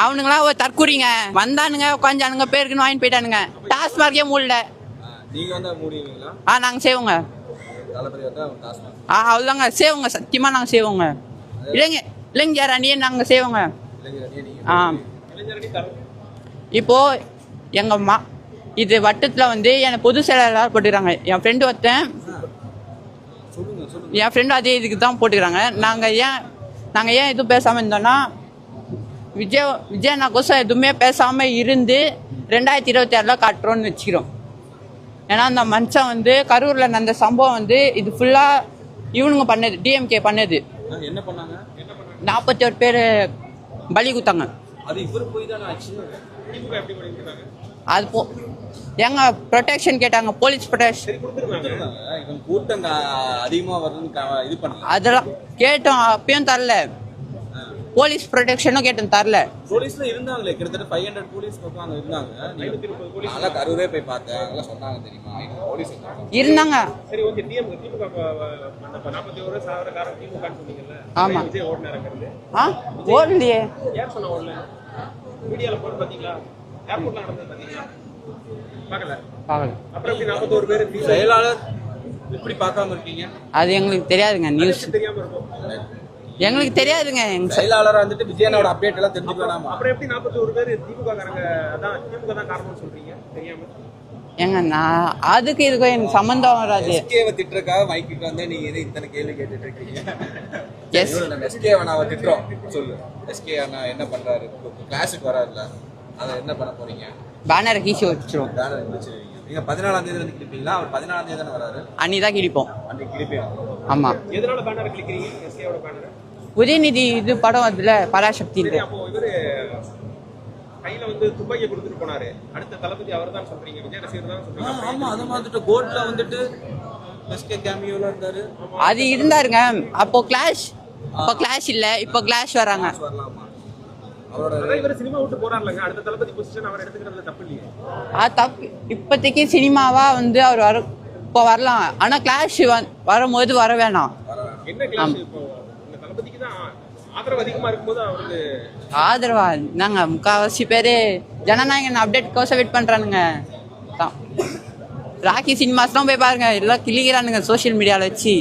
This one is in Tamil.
அவனுங்களாம் ஒரு தற்கூறிங்க. வந்தானுங்க உட்காந்தானுங்க பேருக்குன்னு வாங்கிட்டு போயிட்டானுங்க. டாஸ்மார்க்கே மூடல. ஆ, நாங்கள் செய்வோங்க. ஆ அவ்வளோதாங்க செய்வோங்க சத்தியமாக நாங்கள் செய்வோங்க. இல்லைங்க இளைஞர் அணியை நாங்கள் செய்வோங்க. ஆ. இப்போ எங்கள் மா இது வட்டத்தில் வந்து எனக்கு பொது செயலாளர் போட்டுக்கிறாங்க. என் ஃப்ரெண்டு ஒருத்தன் சொல்லுங்க சொல்லுங்க. என் ஃப்ரெண்டு அதே இதுக்கு தான் போட்டுக்கிறாங்க. நாங்கள் ஏன் நாங்கள் ஏன் எதுவும் பேசாமல் இருந்தோம்னா விஜய் விஜய் நான் கோசம் எதுவுமே பேசாமல் இருந்து ரெண்டாயிரத்தி இருபத்தி ஆறில் காட்டுறோன்னு வச்சுக்கிறோம். ஏன்னா அந்த மனுஷன் வந்து கரூரில் நடந்த சம்பவம் வந்து இது ஃபுல்லாக இவனுங்க பண்ணது டிஎம்கே பண்ணது. என்ன பண்ணாங்க? நாற்பத்தி ஒரு பேர் பலி கொடுத்தாங்க அது இவர் போய் தானே ஆச்சு? அது போ எங்க ப்ரொடெக்ஷன் கேட்டாங்க போலீஸ் ப்ரொடெக்ஷன் கொடுத்துருக்காங்க. இவன் கூட்டம் கா- அதிகமா வருதுன்னு கா- இது பண்ணல. அதெல்லாம் கேட்டோம் அப்பயும் தரல. போலீஸ் ப்ரொடெக்ஷனும் கேட்டோம் தரல. போலீஸ்ல இருந்தாங்களே கிட்டத்தட்ட ஃபைவ் ஹண்ட்ரட் போலீஸ் பக்கம் அங்க இருந்தாங்க அதெல்லாம் கரூரே போய் பார்த்தேன். அதெல்லாம் சொன்னாங்க தெரியுமா? போலீஸ் இருந்தாங்க. சரி ஓகே டிஎம் திமுக நாற்பத்தி ஒரு சாவர காரம் திமுக சொன்னீங்கல்ல? ஆமா. விஜய் ஓடினாருங்கிறது ஆ? ஓடலையே. யார் சொன்ன ஓடல மீடியால போட்டு பாத்தீங்களா ஏர்போர்ட்ல நடந்தது பாத்தீங்களா பார்க்கல. பார்க்கல. அப்புறம் எப்படி நாற்பத்தோரு பேர் செயலாளர் இப்படி பார்க்காம இருக்கீங்க? அது எங்களுக்கு தெரியாதுங்க நியூஸ் தெரியாம இருக்கும். எங்களுக்கு தெரியாதுங்க எங்க செயலாளரா வந்துட்டு விஜயனோட அப்டேட் எல்லாம் தெரிஞ்சுக்க வேணாமா? அப்புறம் எப்படி நாற்பத்தோரு பேர் திமுக காரங்க அதான் திமுக தான் காரணம்னு சொல்றீங்க தெரியாம? ஏங்க நான் அதுக்கு இதுக்கும் எனக்கு சம்மந்தம் வராது எஸ்கேவை திட்டுறக்காக மைக்குக்கு வந்து நீங்க எது இத்தனை கேள்வி கேட்டுட்டு இருக்கீங்க? Yes. எஸ்கேவை நான் திட்டுறோம். சொல்லு. எஸ்கே அண்ணா என்ன பண்றாரு? கிளாஸுக்கு வராருல. அதை என்ன பண்ண போறீங்க? பேனரை கீசி வச்சிரும் பேனர் முடிச்சிருவீங்க நீங்க பதினாலாம் தேதி வந்து கிளிப்பீங்களா அவர் பதினாலாம் தேதி தானே வராரு. அன்னி தான் கிடிப்போம் அன்னைக்கு கிளிப்பீங்க ஆமா. எதனால பேனர் கிளிக்கிறீங்க எஸ்கேவோட பேனர் உதயநிதி இது படம் அதுல பராசக்தி கையில வந்து துப்பாக்கியை கொடுத்துட்டு போனாரு. அடுத்த தளபதி அவர் தான் சொல்றீங்க. விஜய் ரசிகர் தான் சொல்றீங்க. ஆமா அது வந்துட்டு இருந்தாரு. அது இருந்தாருங்க. அப்போ கிளாஷ் அப்போ கிளாஷ் இல்ல. இப்போ கிளாஷ் வராங்க. வரலாமா? அவரோட அதான் இவர் சினிமா விட்டு போறாருலங்க. அடுத்த தளபதி பொசிஷன் அவர் எடுத்துக்கிறதுல தப்பு இல்லையே. அது தப்பு. இப்போதைக்கு சினிமாவா வந்து அவர் வர இப்போ வரலாம். ஆனா கிளாஷ் வரும்போது வர வேணாம். என்ன தான் ஆதரவு அதிகமா இருக்கும்போது அவருக்கு ஆதரவா? நாங்க முக்கால்வாசி பேர் ஜனநாயகன் அப்டேட் கோசம் வெயிட் பண்றானுங்க. தான் ராக்கி சினிமாஸ்லாம் போய் பாருங்க எல்லாம் கிளிக்கிறானுங்க சோஷியல் மீடியாவில் வச்சு.